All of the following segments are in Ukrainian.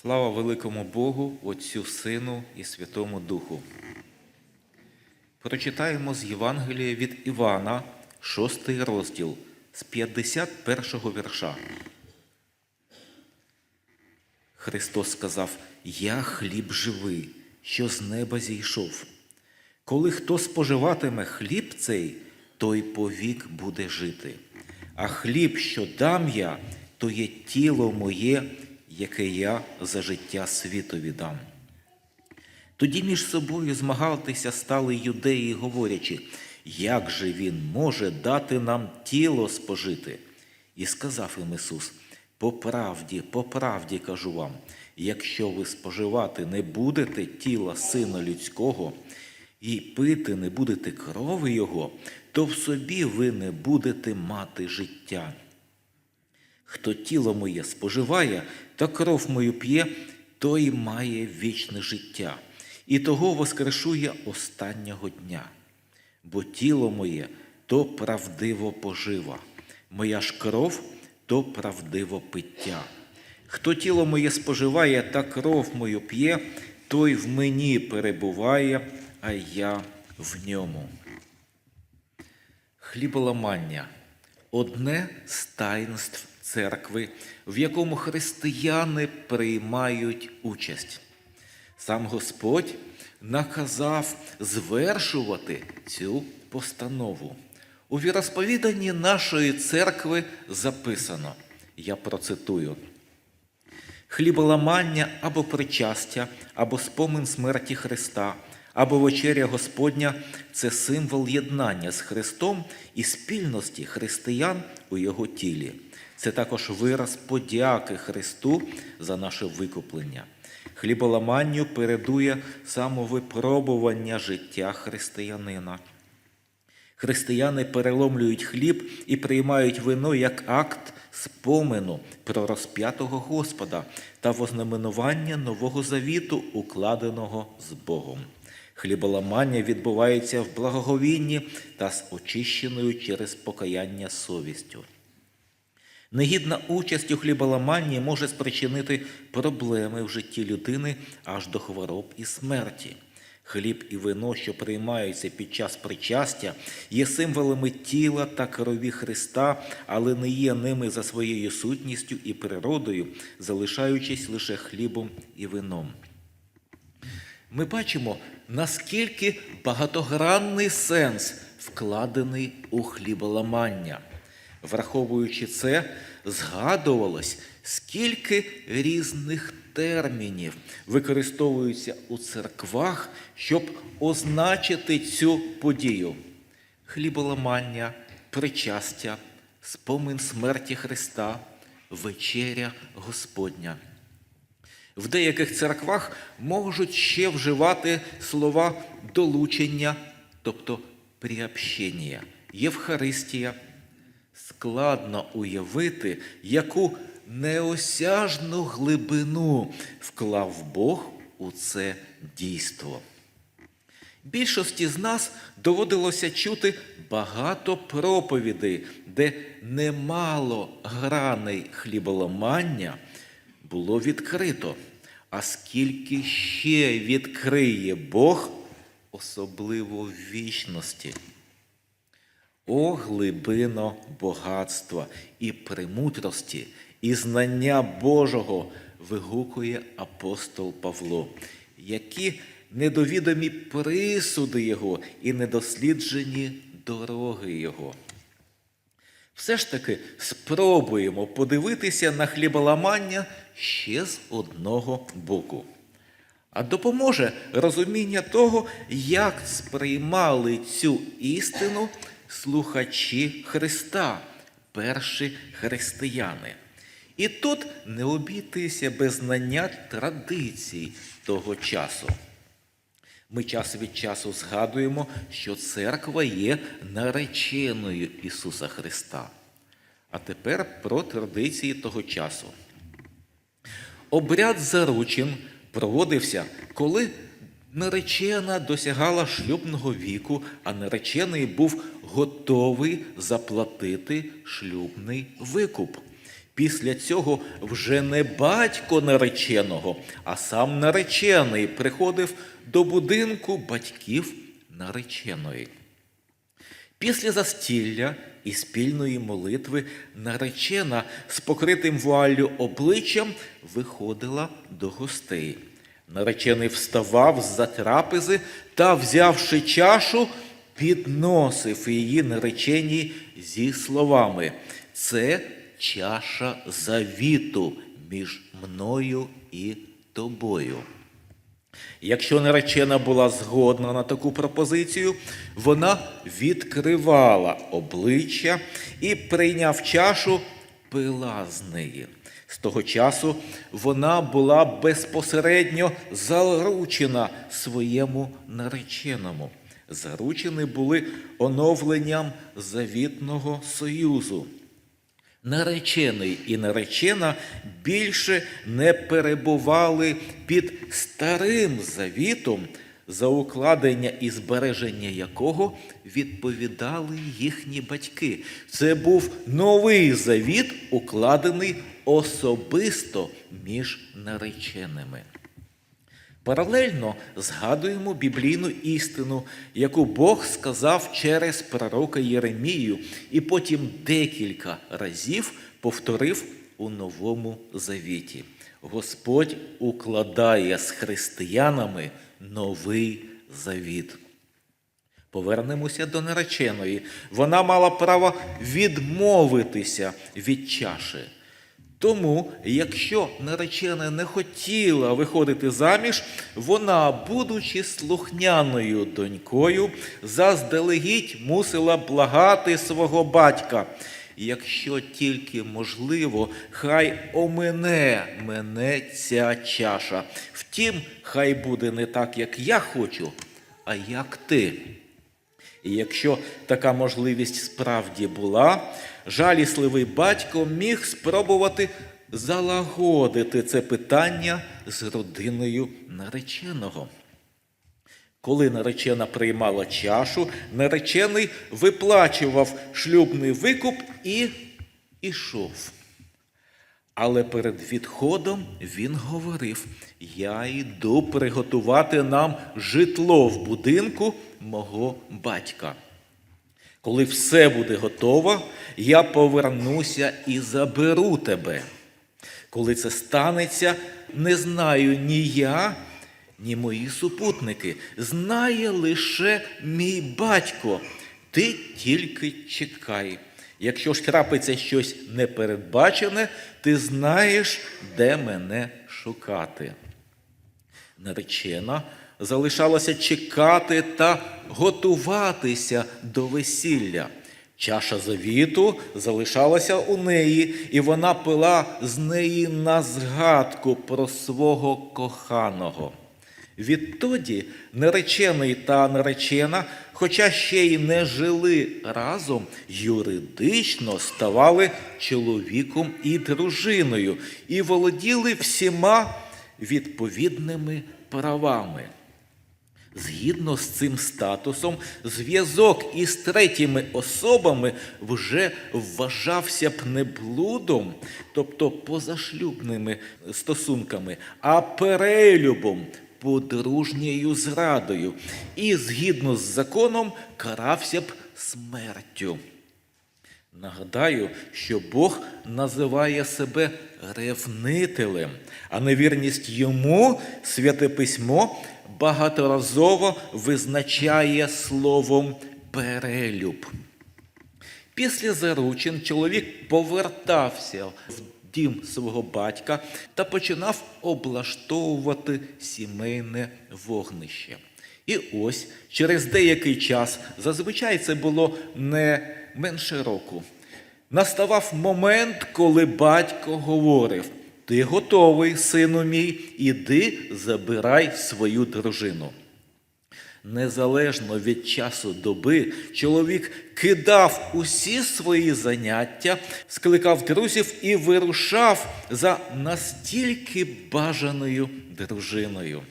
Слава великому Богу, Отцю Сину і Святому Духу. Прочитаємо з Євангелія від Івана, 6 розділ, з 51 вірша. Христос сказав: Я хліб живий, що з неба зійшов. Коли хто споживатиме хліб цей, той повік буде жити. А хліб, що дам я, то є тіло моє, яке я за життя світові дам. Тоді між собою змагатися стали юдеї, говорячи, як же він може дати нам тіло спожити? І сказав їм Ісус, по правді, по правді кажу вам, якщо ви споживати не будете тіла Сина Людського і пити не будете крови Його, то в собі ви не будете мати життя. Хто тіло моє споживає та кров мою п'є, той має вічне життя, і того воскрешує останнього дня. Бо тіло моє то правдиво пожива, моя ж кров то правдиво пиття. Хто тіло моє споживає та кров мою п'є, той в мені перебуває, а я в ньому. Хліболамання одне з таїнств церкви, в якому християни приймають участь. Сам Господь наказав звершувати цю постанову. У віросповіданні нашої церкви записано, я процитую. Хліболамання або причастя, або спомин смерті Христа, або вечеря Господня це символ єднання з Христом і спільності християн у Його тілі. Це також вираз подяки Христу за наше викуплення. Хліболаманню передує самовипробування життя християнина. Християни переломлюють хліб і приймають вино як акт спомену про розп'ятого Господа та вознаменування нового завіту, укладеного з Богом. Хліболамання відбувається в благоговінні та з очищеною через покаяння совістю. Негідна участь у хліболаманні може спричинити проблеми в житті людини аж до хвороб і смерті. Хліб і вино, що приймаються під час причастя, є символами тіла та крові Христа, але не є ними за своєю сутністю і природою, залишаючись лише хлібом і вином. Ми бачимо, наскільки багатогранний сенс вкладений у хліболамання. Враховуючи це, згадувалось, скільки різних термінів використовуються у церквах, щоб означити цю подію: хліболамання, причастя, спомин смерті Христа, вечеря Господня. В деяких церквах можуть ще вживати слова долучення, тобто приобщення, Євхаристія. Складно уявити, яку неосяжну глибину вклав Бог у це дійство. Більшості з нас доводилося чути багато проповідей, де немало граней хліболамання було відкрито. А скільки ще відкриє Бог, особливо в вічності. О глибино багатства і премудрості, і знання Божого вигукує апостол Павло, які недовідомі присуди Його і недосліджені дороги Його. Все ж таки спробуємо подивитися на хліболамання ще з одного боку. А допоможе розуміння того, як сприймали цю істину слухачі Христа, перші християни. І тут не обійтися без знання традицій того часу. Ми час від часу згадуємо, що церква є нареченою Ісуса Христа. А тепер про традиції того часу. Обряд заручин проводився, коли наречена досягала шлюбного віку, а наречений був готовий заплатити шлюбний викуп. Після цього вже не батько нареченого, а сам наречений приходив до будинку батьків нареченої. Після застілля і спільної молитви наречена з покритим вуаллю обличчям виходила до гостей. Наречений вставав з-за трапези та, взявши чашу, підносив її нареченій зі словами: Це чаша завіту між мною і тобою. Якщо наречена була згодна на таку пропозицію, вона відкривала обличчя і, прийняв чашу, пила з неї. З того часу вона була безпосередньо заручена своєму нареченому. Заручені були оновленням завітного союзу. Наречений і наречена більше не перебували під старим завітом, за укладення і збереження якого відповідали їхні батьки. Це був новий завіт, укладений особисто між нареченими. Паралельно згадуємо біблійну істину, яку Бог сказав через пророка Єремію, і потім декілька разів повторив у Новому Завіті. Господь укладає з християнами новий завіт. Повернемося до нареченої. Вона мала право відмовитися від чаші. Тому, якщо наречена не хотіла виходити заміж, вона, будучи слухняною донькою, заздалегідь мусила благати свого батька. Якщо тільки можливо, хай омине мене ця чаша. Втім, хай буде не так, як я хочу, а як ти. І якщо така можливість справді була, жалісливий батько міг спробувати залагодити це питання з родиною нареченого. Коли наречена приймала чашу, наречений виплачував шлюбний викуп і ішов. Але перед відходом він говорив: Я йду приготувати нам житло в будинку мого батька. Коли все буде готово, я повернуся і заберу тебе. Коли це станеться, не знаю ні я, ні мої супутники. Знає лише мій батько. Ти тільки чекай. Якщо ж трапиться щось непередбачене, ти знаєш, де мене шукати. Наречена залишалася чекати та готуватися до весілля. Чаша завіту залишалася у неї, і вона пила з неї на згадку про свого коханого. Відтоді наречений та наречена, хоча ще й не жили разом, юридично ставали чоловіком і дружиною і володіли всіма відповідними правами. Згідно з цим статусом, зв'язок із третіми особами вже вважався б не блудом, тобто позашлюбними стосунками, а перелюбом, подружньою зрадою, і згідно з законом карався б смертю. Нагадаю, що Бог називає себе ревнителем, а невірність йому святе письмо багаторазово визначає словом перелюб. Після заручин чоловік повертався в дім свого батька та починав облаштовувати сімейне вогнище. І ось через деякий час, зазвичай це було не менше року, наставав момент, коли батько говорив: Ти готовий, сину мій, іди забирай свою дружину. Незалежно від часу доби, чоловік кидав усі свої заняття, скликав друзів і вирушав за настільки бажаною дружиною.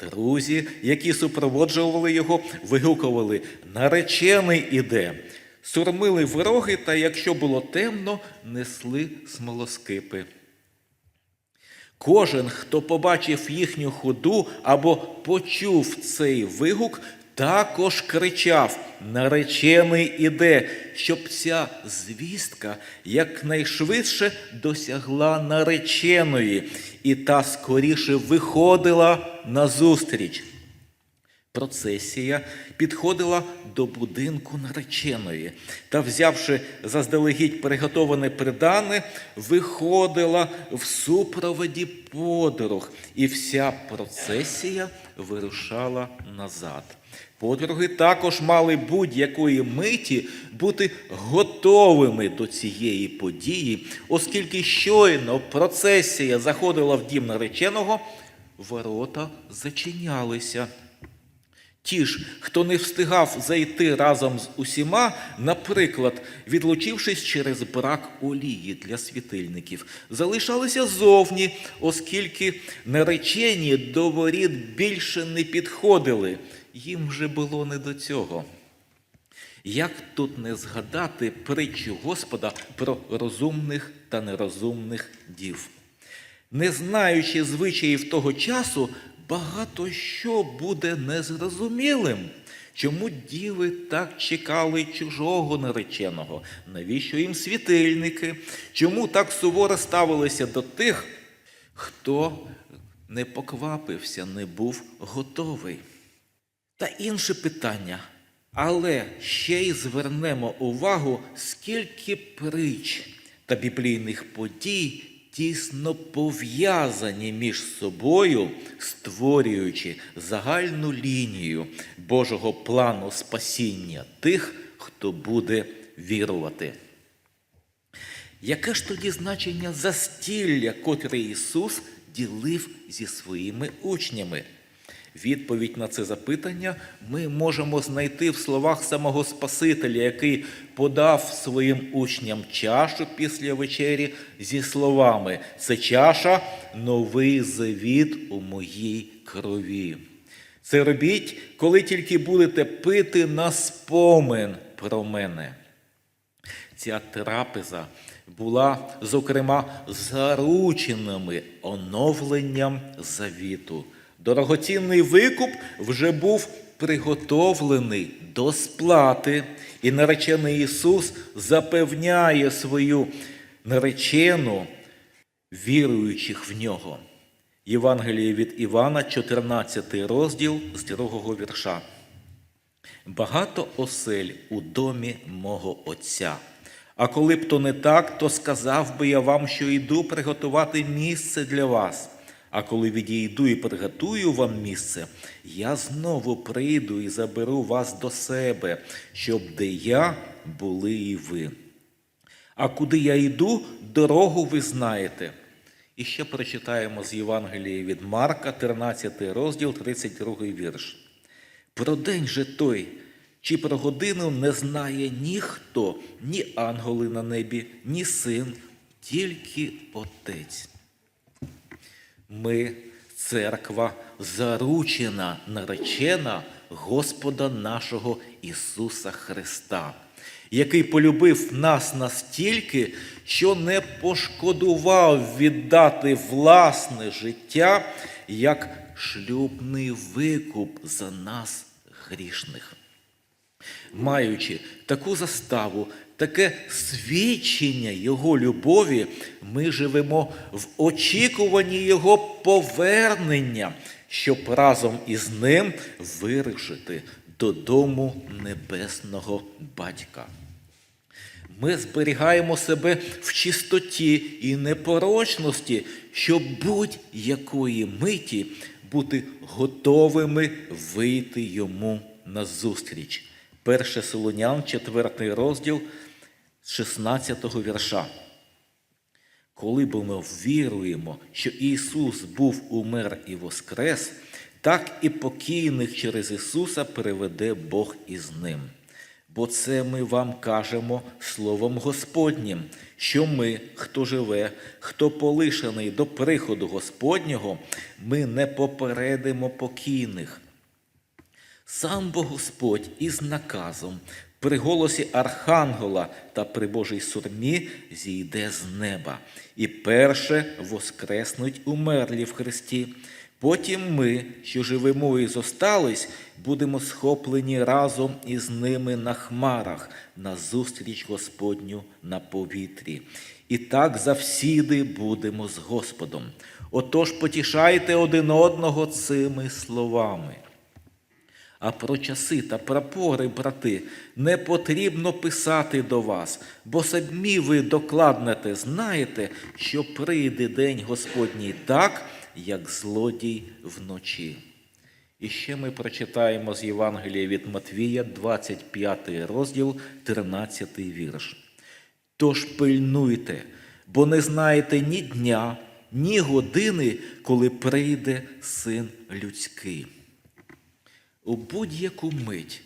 Друзі, які супроводжували його, вигукували: наречений іде. сурмили вироги, та якщо було темно, несли смолоскипи. Кожен, хто побачив їхню ходу або почув цей вигук, також кричав: наречений іде, щоб ця звістка якнайшвидше досягла нареченої, і та скоріше виходила назустріч. Процесія підходила до будинку нареченої та, взявши заздалегідь приготоване придане, виходила в супроводі подорог, і вся процесія вирушала назад. Подруги також мали будь-якої миті бути готовими до цієї події, оскільки щойно процесія заходила в дім нареченого, ворота зачинялися. Ті ж, хто не встигав зайти разом з усіма, наприклад, відлучившись через брак олії для світильників, залишалися зовні, оскільки наречені до воріт більше не підходили. Їм вже було не до цього. Як тут не згадати притчу Господа про розумних та нерозумних дів? Не знаючи звичаїв того часу, багато що буде незрозумілим. Чому діви так чекали чужого нареченого? Навіщо їм світильники? Чому так суворо ставилися до тих, хто не поквапився, не був готовий? Та інше питання. Але ще й звернемо увагу, скільки притч та біблійних подій тісно пов'язані між собою, створюючи загальну лінію Божого плану спасіння тих, хто буде вірувати. Яке ж тоді значення застілля, котре Ісус ділив зі своїми учнями? Відповідь на це запитання ми можемо знайти в словах самого Спасителя, який подав своїм учням чашу після вечері зі словами: це чаша новий завіт у моїй крові. Це робіть, коли тільки будете пити на спомин про мене. Ця трапеза була, зокрема, зарученими оновленням завіту. Дорогоцінний викуп вже був приготовлений до сплати, і наречений Ісус запевняє свою наречену, віруючих в нього. Євангеліє від Івана, 14 розділ з 2 вірша. Багато осель у домі мого Отця. А коли б то не так, то сказав би я вам, що йду приготувати місце для вас. А коли відійду і приготую вам місце, я знову прийду і заберу вас до себе, щоб де я були і ви. А куди я йду, дорогу ви знаєте. І ще прочитаємо з Євангелії від Марка, 13 розділ, 32 вірш. Про день же той, чи про годину не знає ніхто, ні ангели на небі, ні син, тільки Отець. Ми, церква, заручена, наречена Господа нашого Ісуса Христа, який полюбив нас настільки, що не пошкодував віддати власне життя як шлюбний викуп за нас грішних. Маючи таку заставу, таке свідчення Його любові, ми живемо в очікуванні Його повернення, щоб разом із Ним вирушити додому Небесного Батька. Ми зберігаємо себе в чистоті і непорочності, щоб будь-якої миті бути готовими вийти йому назустріч. 1 Солонян, 4 розділ 16 вірша. Коли бо ми віруємо, що Ісус був умер і воскрес, так і покійних через Ісуса переведе Бог із ним. Бо це ми вам кажемо Словом Господнім, що ми, хто живе, хто полишений до приходу Господнього, ми не попередимо покійних. Сам бо Господь із наказом При голосі архангела та при Божій сурмі зійде з неба, і перше воскреснуть умерлі в Христі. Потім ми, що живемо і зостались, будемо схоплені разом із ними на хмарах, на зустріч Господню на повітрі. І так завсіди будемо з Господом. Отож потішайте один одного цими словами. А про часи та прапори, брати, не потрібно писати до вас, бо самі ви докладнете, знаєте, що прийде день Господній так, як злодій вночі. І ще ми прочитаємо з Євангелія від Матвія, 25 розділ, 13 вірш. Тож пильнуйте, бо не знаєте ні дня, ні години, коли прийде син людський. У будь-яку мить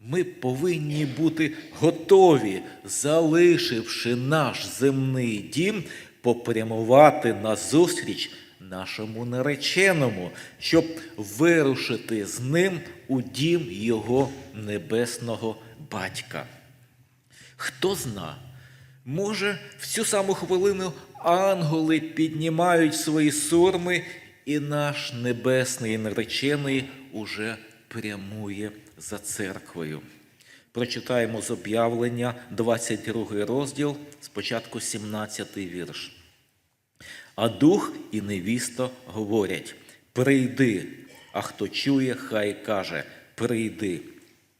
ми повинні бути готові, залишивши наш земний дім, попрямувати назустріч нашому нареченому, щоб вирушити з ним у дім його небесного батька. Хто зна, може, в цю саму хвилину ангели піднімають свої сурми, і наш небесний наречений уже прямує за церквою. Прочитаємо з об'явлення 22 розділ, спочатку 17 вірш. А дух і невісто говорять: прийди, а хто чує, хай каже, прийди.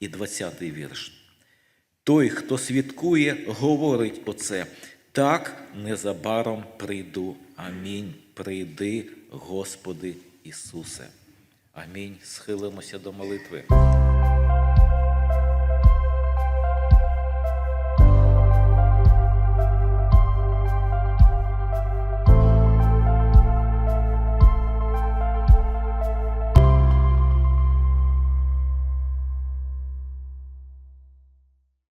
І 20 вірш. Той, хто свідкує, говорить оце. Так незабаром прийду. Амінь. Прийди, Господи Ісусе. Амінь. Схилимося до молитви.